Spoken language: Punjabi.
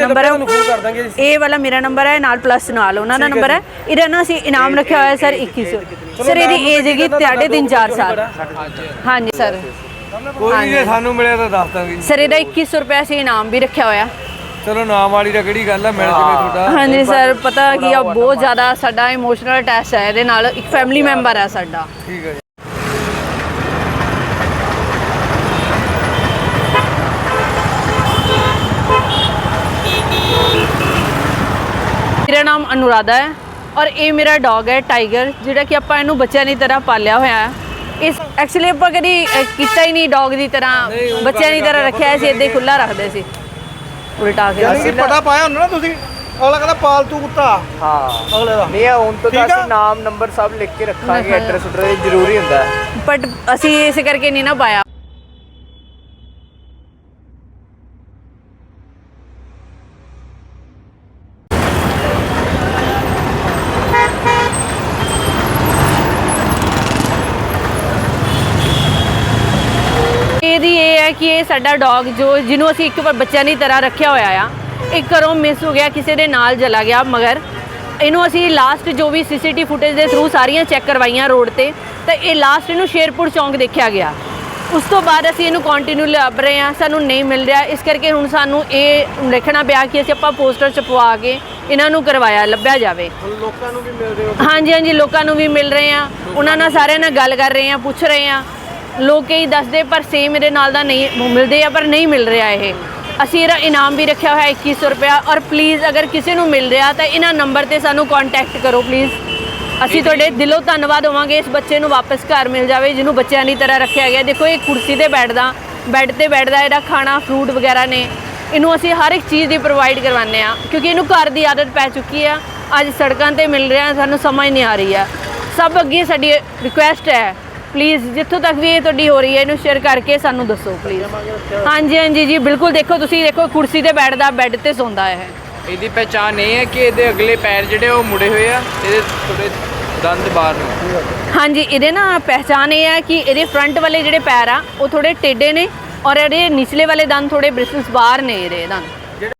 ਨੰਬਰ ਹੈ। ਤੁਹਾਨੂੰ ਫੋਨ ਕਰ ਦਾਂਗੇ ਇਹ ਵਾਲਾ ਮੇਰਾ ਨੰਬਰ ਹੈ ਨਾਲ ਪਲੱਸ ਨਾਲ ਉਹਨਾਂ ਦਾ ਨੰਬਰ ਹੈ। ਇਹਦਾ ਨਾ ਅਸੀਂ ਇਨਾਮ ਰੱਖਿਆ ਹੋਇਆ ਸਰ 2100 ਸਰ ਇਹਦੀ ਏਜ ਹੈਗੀ 3.5 4 ਸਾਲ। ਹਾਂਜੀ ਸਰ। ਕੋਈ ਜੇ ਸਾਨੂੰ ਮਿਲਿਆ ਤਾਂ ਦੱਸ ਦਾਂਗੇ। ਸਰ ਇਹਦਾ 2100 ਰੁਪਏ ਅਸੀਂ ਇਨਾਮ ਵੀ ਰੱਖਿਆ ਹੋਇਆ। ਚਲੋ ਨਾਮ ਵਾਲੀ ਦਾ ਕਿਹੜੀ ਗੱਲ ਹੈ ਮਿਲ ਜਵੇ ਤੁਹਾਡਾ। ਹਾਂਜੀ ਸਰ ਪਤਾ ਕੀ ਆ ਬਹੁਤ ਜ਼ਿਆਦਾ ਸਾਡਾ ਇਮੋਸ਼ਨਲ ਅਟੈਚ ਹੈ ਇਹਦੇ ਨਾਲ ਇੱਕ ਫੈਮਿਲੀ ਮੈਂਬਰ ਹੈ ਸਾਡਾ। ਠੀਕ ਹੈ ਜੀ। ਨਾਮ ਅਨੁਰਾਧਾ ਹੈ ਔਰ ਇਹ ਮੇਰਾ ਡੌਗ ਹੈ ਟਾਈਗਰ ਜਿਹੜਾ ਕਿ ਆਪਾਂ ਇਹਨੂੰ ਬੱਚਿਆਂ ਦੀ ਤਰ੍ਹਾਂ ਪਾਲਿਆ ਹੋਇਆ ਹੈ। ਇਸ ਐਕਚੁਅਲੀ ਆਪਾਂ ਕਦੀ ਕੀਤਾ ਹੀ ਨਹੀਂ ਡੌਗ ਦੀ ਤਰ੍ਹਾਂ ਬੱਚਿਆਂ ਦੀ ਤਰ੍ਹਾਂ ਰੱਖਿਆ ਸੀ ਇੱਦਾਂ ਹੀ ਖੁੱਲਾ ਰੱਖਦੇ ਸੀ। ਉਲਟਾ ਕੇ ਯਾਨੀ ਕਿ ਪਤਾ ਪਾਇਆ ਹੁੰਦਾ ਨਾ ਤੁਸੀਂ ਅਗਲਾ ਕਹਿੰਦਾ ਪਾਲਤੂ ਕੁੱਤਾ। ਹਾਂ। ਅਗਲੇ ਦਾ। ਨਹੀਂ ਆ ਹੁਣ ਤੋਂ ਤਾਂ ਠੀਕ ਆ? ਅਸੀਂ ਨਾਮ ਨੰਬਰ ਸਭ ਲਿਖ ਕੇ ਰੱਖਾਂਗੇ ਐਡਰੈਸ ਉਡਰੈਸ ਜ਼ਰੂਰੀ ਹੁੰਦਾ। ਹੈ ਬਟ ਅਸੀਂ ਇਸੇ ਕਰਕੇ ਨਹੀਂ ਨਾ ਪਾਇਆ ਇਹਦੀ ਇਹ ਹੈ ਕਿ ਇਹ ਸਾਡਾ ਡੌਗ ਜੋ ਜਿਹਨੂੰ ਅਸੀਂ ਇੱਕ ਵਾਰ ਬੱਚਿਆਂ ਦੀ ਤਰ੍ਹਾਂ ਰੱਖਿਆ ਹੋਇਆ ਆ ਇਹ ਘਰੋਂ ਮਿਸ ਹੋ ਗਿਆ ਕਿਸੇ ਦੇ ਨਾਲ ਚਲਾ ਗਿਆ ਮਗਰ ਇਹਨੂੰ ਅਸੀਂ ਲਾਸਟ ਜੋ ਵੀ ਸੀਸੀਟੀ ਫੁਟੇਜ ਦੇ ਥਰੂ ਸਾਰੀਆਂ ਚੈੱਕ ਕਰਵਾਈਆਂ ਰੋਡ ਤੇ ਤਾਂ ਇਹ ਲਾਸਟ ਇਹਨੂੰ ਸ਼ੇਰਪੁਰ ਚੌਂਕ ਦੇਖਿਆ ਗਿਆ। ਉਸ ਤੋਂ ਬਾਅਦ ਅਸੀਂ ਇਹਨੂੰ ਕੰਟੀਨਿਊ ਲੱਭ ਰਹੇ ਹਾਂ ਸਾਨੂੰ ਨਹੀਂ ਮਿਲ ਰਿਹਾ ਇਸ ਕਰਕੇ ਹੁਣ ਸਾਨੂੰ ਇਹ ਦੇਖਣਾ ਪਿਆ ਕਿ ਅਸੀਂ ਆਪਾਂ ਪੋਸਟਰ ਛਪਵਾ ਕੇ ਇਹਨਾਂ ਨੂੰ ਕਰਵਾਇਆ ਲੱਭਿਆ ਜਾਵੇ। ਲੋਕਾਂ ਨੂੰ ਵੀ ਮਿਲਦੇ ਹੋ? ਹਾਂਜੀ ਹਾਂਜੀ ਲੋਕਾਂ ਨੂੰ ਵੀ ਮਿਲ ਰਹੇ ਆ ਉਹਨਾਂ ਨਾਲ ਸਾਰਿਆਂ ਨਾਲ ਗੱਲ ਕਰ ਰਹੇ ਆ ਪੁੱਛ ਰਹੇ ਆ ਲੋਕ ਕਈ ਦੱਸਦੇ ਪਰ ਸੇਮ ਮੇਰੇ ਨਾਲ ਦਾ ਨਹੀਂ ਮਿਲਦੇ ਆ ਪਰ ਨਹੀਂ ਮਿਲ ਰਿਹਾ ਇਹ। ਅਸੀਂ ਇਹਦਾ ਇਨਾਮ ਵੀ ਰੱਖਿਆ ਹੋਇਆ 2100 ਰੁਪਇਆ ਔਰ ਪਲੀਜ਼ ਅਗਰ ਕਿਸੇ ਨੂੰ ਮਿਲ ਰਿਹਾ ਤਾਂ ਇਹਨਾਂ ਨੰਬਰ ਤੇ ਸਾਨੂੰ ਕੰਟੈਕਟ ਕਰੋ ਪਲੀਜ਼ ਅਸੀਂ ਤੁਹਾਡੇ ਦਿਲੋਂ ਧੰਨਵਾਦ ਹੋਵਾਂਗੇ ਇਸ ਬੱਚੇ ਨੂੰ ਵਾਪਸ ਘਰ ਮਿਲ ਜਾਵੇ ਜਿਹਨੂੰ ਬੱਚਿਆਂ ਦੀ ਤਰ੍ਹਾਂ ਰੱਖਿਆ ਗਿਆ। ਦੇਖੋ ਇਹ ਕੁਰਸੀ ਤੇ ਬੈਠਦਾ ਬੈੱਡ ਤੇ ਬੈਠਦਾ ਇਹਦਾ ਖਾਣਾ ਫਰੂਟ ਵਗੈਰਾ ਨੇ। ਇਹਨੂੰ ਅਸੀਂ ਹਰ ਇੱਕ ਚੀਜ਼ ਦੀ ਪ੍ਰੋਵਾਈਡ ਕਰਵਾਉਂਦੇ ਆ ਕਿਉਂਕਿ ਇਹਨੂੰ ਘਰ ਦੀ ਆਦਤ ਪੈ ਚੁੱਕੀ ਆ। ਅੱਜ ਸੜਕਾਂ ਤੇ ਮਿਲ ਰਿਹਾ ਸਾਨੂੰ ਸਮਝ ਨਹੀਂ ਆ ਰਹੀ ਆ। ਸਭ ਅੱਗੇ ਸਾਡੀ ਰਿਕੁਐਸਟ ਹੈ। ਪਲੀਜ਼ ਜਿੱਥੋਂ ਤੱਕ ਵੀ ਇਹ ਤੁਹਾਡੀ ਹੋ ਰਹੀ ਹੈ ਇਹਨੂੰ ਸ਼ੇਅਰ ਕਰਕੇ ਸਾਨੂੰ ਦੱਸੋ ਪਲੀਜ਼ ਹਾਂਜੀ ਹਾਂਜੀ ਜੀ ਬਿਲਕੁਲ ਦੇਖੋ ਤੁਸੀਂ ਦੇਖੋ ਕੁਰਸੀ ਤੇ ਬੈਠਦਾ ਬੈੱਡ ਤੇ ਸੌਂਦਾ ਹੈ। ਇਹਦੀ ਪਹਿਚਾਣ ਇਹ ਹੈ ਕਿ ਇਹਦੇ ਅਗਲੇ ਪੈਰ ਜਿਹੜੇ ਉਹ ਮੁੜੇ ਹੋਏ ਆ ਇਹਦੇ ਥੋੜੇ ਦੰਦ ਬਾਹਰ ਨੇ। ਹਾਂਜੀ ਇਹਦੇ ਨਾ ਪਹਿਚਾਨ ਇਹ ਹੈ ਕਿ ਇਹਦੇ ਫਰੰਟ ਵਾਲੇ ਜਿਹੜੇ ਪੈਰ ਆ ਉਹ ਥੋੜੇ ਟੇਢੇ ਨੇ ਔਰ ਇਹਦੇ ਨਿਚਲੇ ਵਾਲੇ ਦੰਦ ਥੋੜੇ ਬ੍ਰਿਸਲਸ ਬਾਹਰ ਨੇ ਇਹਦੇ ਦੰਦ।